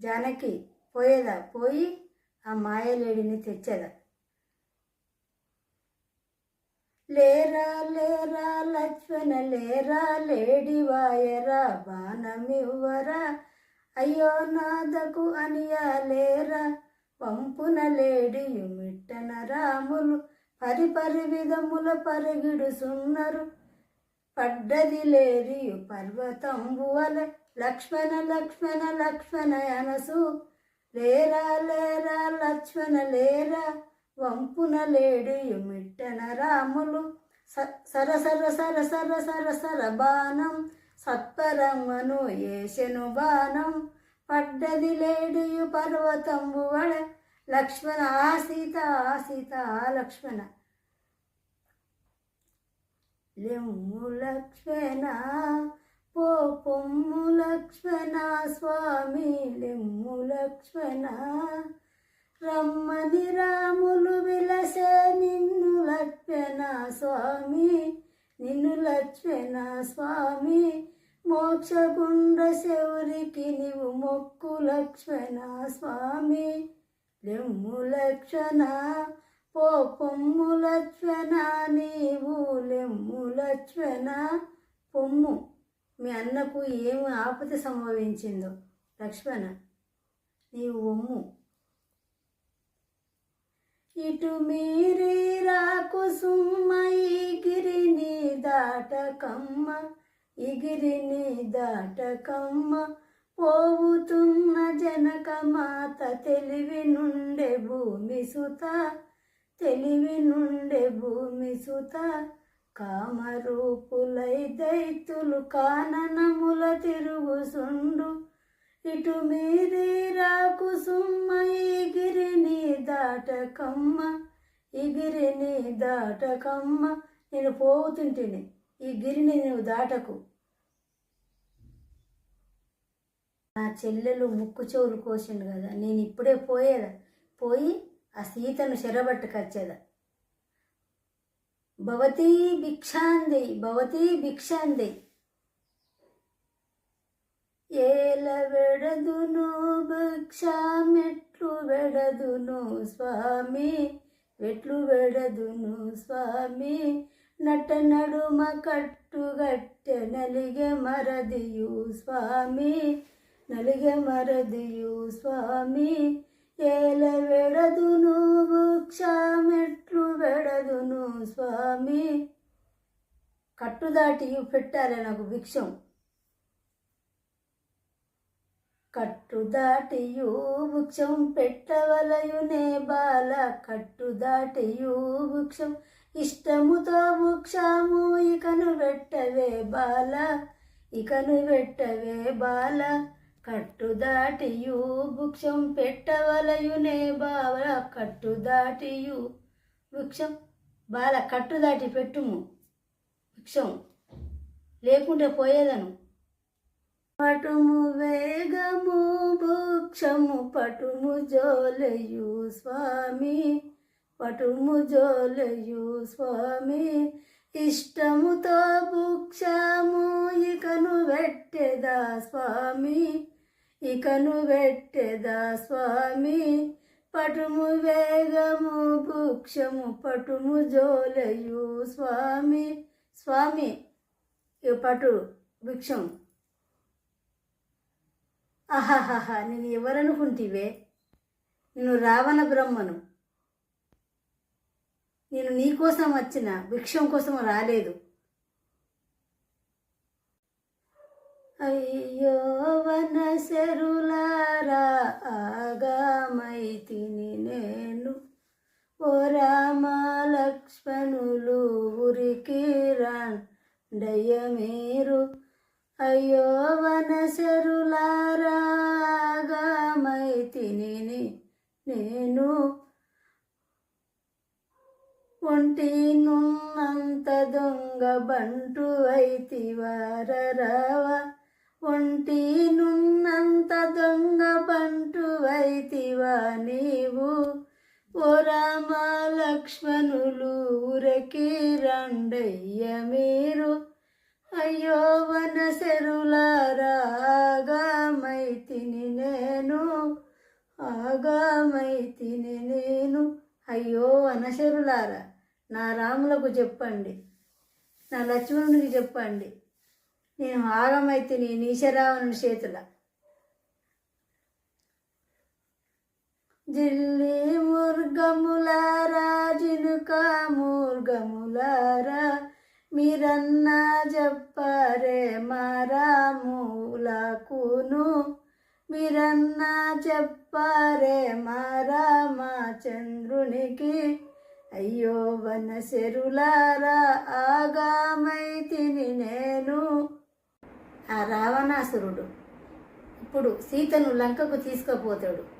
జానకి పోయేదా? పోయి ఆ మాయలేడిని తెచ్చేదా? లేరా లేరా లక్ష్మణ లేరా లేడి వాయరా బాణమివ్వరా? అయ్యో నాదకు అనియా లేరా? పంపున లేడియు మిట్టన రాములు పరిపరి విధముల పరిగిడు సున్నరు పడ్డది లేరియు పర్వతంబువల లక్ష్మణ లక్ష్మణ లక్ష్మణ అనసు. లేరా లేరా లక్ష్మణ లేరా. వంపున లేడియు మిట్టన రాములు. స- సర సర సర సర సర సర బాణం. సత్పరమ్మను ఏసెను బాణం. పడ్డది లేడియు పర్వతంబు వడ. లక్ష్మణ ఆసీత ఆసీత ఆ లక్ష్మణ. లెమ్ము లక్ష్మణ ఓ పొమ్ము లక్ష్మణ స్వామి లెమ్ము లక్ష్మణ. రమ్మని రాములు విలసే నిన్ను లక్ష్మణ స్వామి నిన్ను లక్ష్మణ స్వామి. మోక్షగుండ శౌరికి నీవు మొక్కు లక్ష్మణ స్వామి. లెమ్ము లక్షణ పో పొమ్ము లక్ష్మణ నీవు లెమ్ము లక్ష్మణ. పొమ్ము. మీ అన్నకు ఏమి ఆపద సంభవించిందో. లక్ష్మణ నీవు ఒమ్ము. ఇటు మీరే రాకు సుమ్మ ఈ దాటకమ్మ ఈ దాటకమ్మ. పోవుతున్న జనక మాత తెలివి నుండే భూమి సుత తెలివి నుండే భూమి సుత. కామరూపులై దైతులు కాననముల తిరుగుసుండు. ఇటు మీరే రాకు సుమ్మ ఎగిరిని దాటకమ్మ ఎగిరిని దాటకమ్మ. నేను పోతుంటేనే ఈ గిరిని నువ్వు దాటకు. నా చెల్లెలు ముక్కు చెవులు కోసిండు కదా నేను ఇప్పుడే పోయేదా? పోయి ఆ సీతను చెరబట్టుకొచ్చేదా? భవతీ భిక్షాంది భవతీ భిక్షాంది ఏల వెడదును భిక్షా మెట్లు వెడదును స్వామి మెట్లు వెడదును స్వామి. నట నడుమ కట్టుగట్టె నలిగె మరదియు స్వామి నలిగె మరదియు స్వామి. ఏల వెడదును కట్టుదాటి పెట్టాలి నాకు భిక్షం. కట్టుదాటియు వృక్షం పెట్టవలయునే బాల కట్టుదాటియు వృక్షం ఇష్టముతో వృక్షము ఇకను పెట్టవే బాల ఇకను పెట్టవే బాల. కట్టుదాటియు వృక్షం పెట్టవలయునే బాల కట్టుదాటియు వృక్షం బాల కట్టుదాటి పెట్టుము. వృక్షం. లేకుంటే పోయేదను. పటుము వేగము భూక్షము పటుము జోలయు స్వామి. పటుము జోలయు స్వామి. ఇష్టముతో భూక్షము ఇకను వెట్టెదా స్వామి. ఇకను వెట్టెదా స్వామి. పటుము వేగము భూక్షము పటుము జోలయు స్వామి. స్వామి ఈ పటు భిక్షం ఆహాహాహా నేను ఎవరనుకుంటివే? నేను రావణ బ్రహ్మను. నేను నీకోసం వచ్చిన భిక్షం కోసం రాలేదు. అయ్యో రండయ్య మీరు అయ్యో వనశరులారాగామైతిని నేను ఒంటి నున్నంత దొంగ బంటు అయితివారరావ ఒంటి నున్నంత దొంగ బంటు అయితివా నీవు. ఓ రామ లక్ష్మణులు ఊరకి రండయ్య మీరు అయ్యో వన సెరులారాగామైతిని నేను ఆగామైతిని నేను. అయ్యో వనశరులారా నా రాములకు చెప్పండి నా లక్ష్మణునికి చెప్పండి. నేను ఆగమైతిని నీశరావణుని చేతుల. జిల్లి ముర్గములారా జినుక ముర్గములారా మీరన్నా చెప్పరే మారాములకును మీరన్నా చెప్పరే మారామచంద్రునికి అయ్యో వనశరులారా ఆగామైతిని నేను. ఆ రావణాసురుడు ఇప్పుడు సీతను లంకకు తీసుకుపోతాడు.